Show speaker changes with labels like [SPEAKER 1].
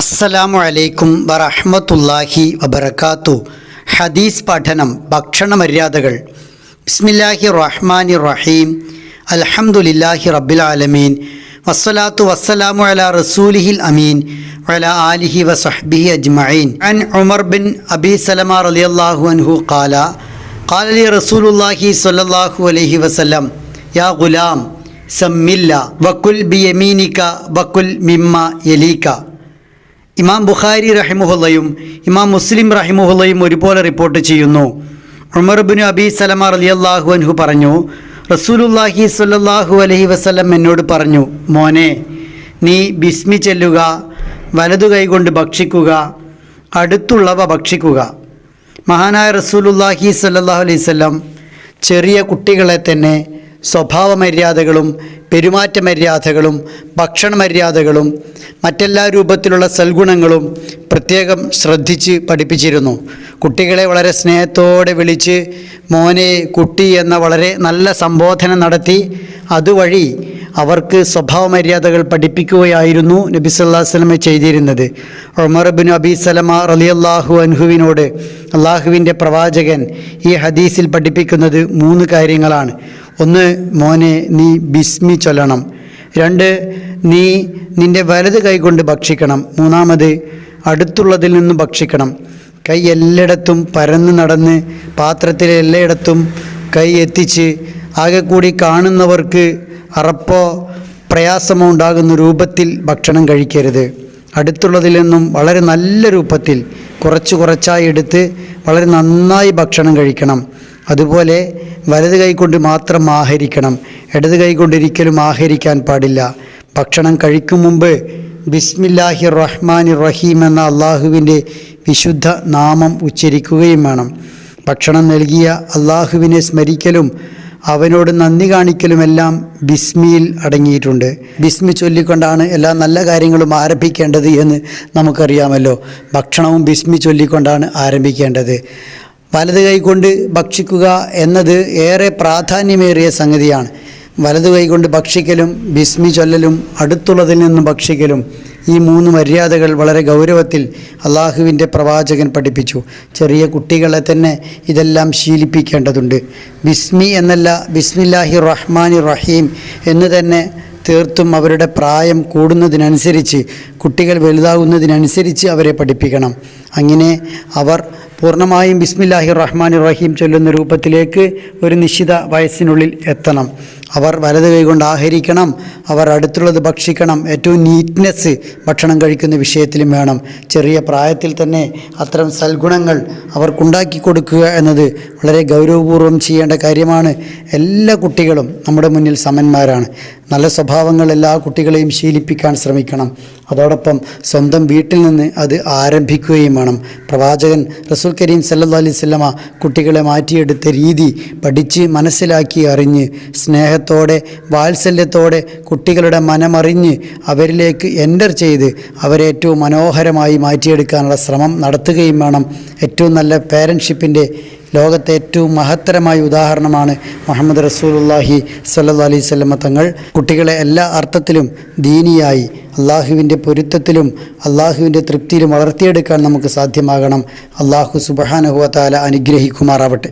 [SPEAKER 1] അസ്സലാമു അലൈക്കും വറഹ്മത്തുള്ളാഹി വബർക്കാത്തു ഹദീസ് പഠനം ഭക്ഷണ മര്യാദകൾ ബിസ്മില്ലാഹി റഹ്മാനി റഹീം. അൽഹംദുലില്ലാഹി റബ്ബിൽ ആലമീൻ. വസ്സലാത്തു വസ്സലാമു അലാ റസൂലിഹിൽ അമീൻ. വല ആലിഹി വസഹ്ബിഹി അജ്മഈൻ. അൻ ഉമർ ബിൻ അബി സലമ റളിയല്ലാഹു അൻഹു ഖാല. ഖാല ലി റസൂലുള്ളാഹി സ്വല്ലല്ലാഹു അലൈഹി വസല്ലം യാ ഗുലാം സമ്മില്ല വക്കുൽ ബിയമീനിക വക്കുൽ മിമ്മ യലീക. ഇമാം ബുഖാരി റഹിമുഹുല്ലയും ഇമാം മുസ്ലിം റഹിമുഹുല്ലയും ഒരുപോലെ റിപ്പോർട്ട് ചെയ്യുന്നു. ഉമർ ബിൻ അബി സലമ അള്ളാഹു അൻഹു പറഞ്ഞു റസൂലുല്ലാഹി സ്വല്ലല്ലാഹു അലഹി വസ്ലം എന്നോട് പറഞ്ഞു മോനെ നീ ബിസ്മി ചെല്ലുക വലതു കൈകൊണ്ട് ഭക്ഷിക്കുക അടുത്തുള്ളവ ഭക്ഷിക്കുക. മഹാനായ റസൂലുല്ലാഹി സല്ലാഹു അലൈവല്ലം ചെറിയ കുട്ടികളെ തന്നെ സ്വഭാവ മര്യാദകളും പെരുമാറ്റ മര്യാദകളും ഭക്ഷണ മര്യാദകളും മറ്റെല്ലാ രൂപത്തിലുള്ള സൽഗുണങ്ങളും പ്രത്യേകം ശ്രദ്ധിച്ച് പഠിപ്പിച്ചിരുന്നു. കുട്ടികളെ വളരെ സ്നേഹത്തോടെ വിളിച്ച് മോനെ കുട്ടി എന്ന വളരെ നല്ല സംബോധന നടത്തി. അതുവഴി അവർക്ക് സ്വഭാവ മര്യാദകൾ പഠിപ്പിക്കുകയായിരുന്നു നബി സല്ലാസ്ലമെ ചെയ്തിരുന്നത്. ഉമർ ബിൻ അബി സലമ റലിയല്ലാഹു അൻഹുവിനോട് അള്ളാഹുവിന്റെ പ്രവാചകൻ ഈ ഹദീസിൽ പഠിപ്പിക്കുന്നത് മൂന്ന് കാര്യങ്ങളാണ്. ഒന്ന് മോനെ നീ ബിസ്മി ചൊല്ലണം. രണ്ട് നീ നിന്റെ വലത് കൈകൊണ്ട് ഭക്ഷിക്കണം. മൂന്നാമത് അടുത്തുള്ളതിൽ നിന്ന് ഭക്ഷിക്കണം. കൈ എല്ലായിടത്തും പരന്ന് നടന്ന് പാത്രത്തിലെ എല്ലായിടത്തും കൈ എത്തിച്ച് ആകെ കൂടി കാണുന്നവർക്ക് അറപ്പോ പ്രയാസമോ ഉണ്ടാകുന്ന രൂപത്തിൽ ഭക്ഷണം കഴിക്കരുത്. അടുത്തുള്ളതിൽ നിന്നും വളരെ നല്ല രൂപത്തിൽ കുറച്ച് കുറച്ചായി എടുത്ത് വളരെ നന്നായി ഭക്ഷണം കഴിക്കണം. അതുപോലെ വലത് കൈകൊണ്ട് മാത്രം ആഹരിക്കണം ഇടത് കൈകൊണ്ട് ഒരിക്കലും ആഹരിക്കാൻ പാടില്ല. ഭക്ഷണം കഴിക്കും മുമ്പ് ബിസ്മില്ലാഹി റഹ്മാനി റഹീം എന്ന അള്ളാഹുവിന്റെ വിശുദ്ധ നാമം ഉച്ചരിക്കുകയും വേണം. ഭക്ഷണം നൽകിയ അള്ളാഹുവിനെ സ്മരിക്കലും അവനോട് നന്ദി കാണിക്കലുമെല്ലാം ബിസ്മിയിൽ അടങ്ങിയിട്ടുണ്ട്. ബിസ്മി ചൊല്ലിക്കൊണ്ടാണ് എല്ലാ നല്ല കാര്യങ്ങളും ആരംഭിക്കേണ്ടത് എന്ന് നമുക്കറിയാമല്ലോ. ഭക്ഷണവും ബിസ്മി ചൊല്ലിക്കൊണ്ടാണ് ആരംഭിക്കേണ്ടത്. വലത് കൈകൊണ്ട് ഭക്ഷിക്കുക എന്നത് ഏറെ പ്രാധാന്യമേറിയ സംഗതിയാണ്. വലത് കൈകൊണ്ട് ഭക്ഷിക്കലും ബിസ്മി ചൊല്ലലും അടുത്തുള്ളതിൽ നിന്നും ഭക്ഷിക്കലും ഈ മൂന്ന് മര്യാദകൾ വളരെ ഗൗരവത്തിൽ അള്ളാഹുവിന്റെ പ്രവാചകൻ പഠിപ്പിച്ചു. ചെറിയ കുട്ടികളെ തന്നെ ഇതെല്ലാം ശീലിപ്പിക്കേണ്ടതുണ്ട്. ബിസ്മി എന്നല്ല ബിസ്മില്ലാഹി റഹ്മാനി റഹീം എന്ന് തന്നെ തീർത്തും അവരുടെ പ്രായം കൂടുന്നതിനനുസരിച്ച് കുട്ടികൾ വലുതാകുന്നതിനനുസരിച്ച് അവരെ പഠിപ്പിക്കണം. അങ്ങനെ അവർ പൂർണമായും ബിസ്മില്ലാഹി റഹ്മാൻ റഹീം ചൊല്ലുന്ന രൂപത്തിലേക്ക് ഒരു നിശ്ചിത വയസ്സിനുള്ളിൽ എത്തണം. അവർ വലത് കൈകൊണ്ട് ആഹരിക്കണം അവർ അടുത്തുള്ളത് ഭക്ഷിക്കണം. ഏറ്റവും നീറ്റ്നെസ് ഭക്ഷണം കഴിക്കുന്ന വിഷയത്തിലും വേണം. ചെറിയ പ്രായത്തിൽ തന്നെ അത്തരം സൽഗുണങ്ങൾ അവർക്കുണ്ടാക്കി കൊടുക്കുക എന്നത് വളരെ ഗൗരവപൂർവം ചെയ്യേണ്ട കാര്യമാണ്. എല്ലാ കുട്ടികളും നമ്മുടെ മുന്നിൽ സമന്മാരാണ്. നല്ല സ്വഭാവങ്ങൾ എല്ലാ കുട്ടികളെയും ശീലിപ്പിക്കാൻ ശ്രമിക്കണം. അതോടൊപ്പം സ്വന്തം വീട്ടിൽ നിന്ന് അത് ആരംഭിക്കുകയും വേണം. പ്രവാചകൻ റസൂൽ കരീം സല്ലാ അലൈഹി സ്വല്ലമ കുട്ടികളെ മാറ്റിയെടുത്ത രീതി പഠിച്ച് മനസ്സിലാക്കി അറിഞ്ഞ് സ്നേഹത്തോടെ വാത്സല്യത്തോടെ കുട്ടികളുടെ മനമറിഞ്ഞ് അവരിലേക്ക് എന്റർ ചെയ്ത് അവരെ ഏറ്റവും മനോഹരമായി മാറ്റിയെടുക്കാനുള്ള ശ്രമം നടത്തുകയും വേണം. ഏറ്റവും നല്ല പേരൻഷിപ്പിന്റെ ലോകത്തെ ഏറ്റവും മഹത്തരമായ ഉദാഹരണമാണ് മുഹമ്മദ് റസൂലുല്ലാഹി സല്ലാ അലൈഹി സ്വലമ തങ്ങൾ. കുട്ടികളെ എല്ലാ അർത്ഥത്തിലും ദീനിയായി അള്ളാഹുവിന്റെ പൊരുത്തത്തിലും അള്ളാഹുവിന്റെ തൃപ്തിയിലും വളർത്തിയെടുക്കാൻ നമുക്ക് സാധ്യമാകണം. അള്ളാഹു സുബഹാനുഹുവത്താല അനുഗ്രഹിക്കുമാറാവട്ടെ.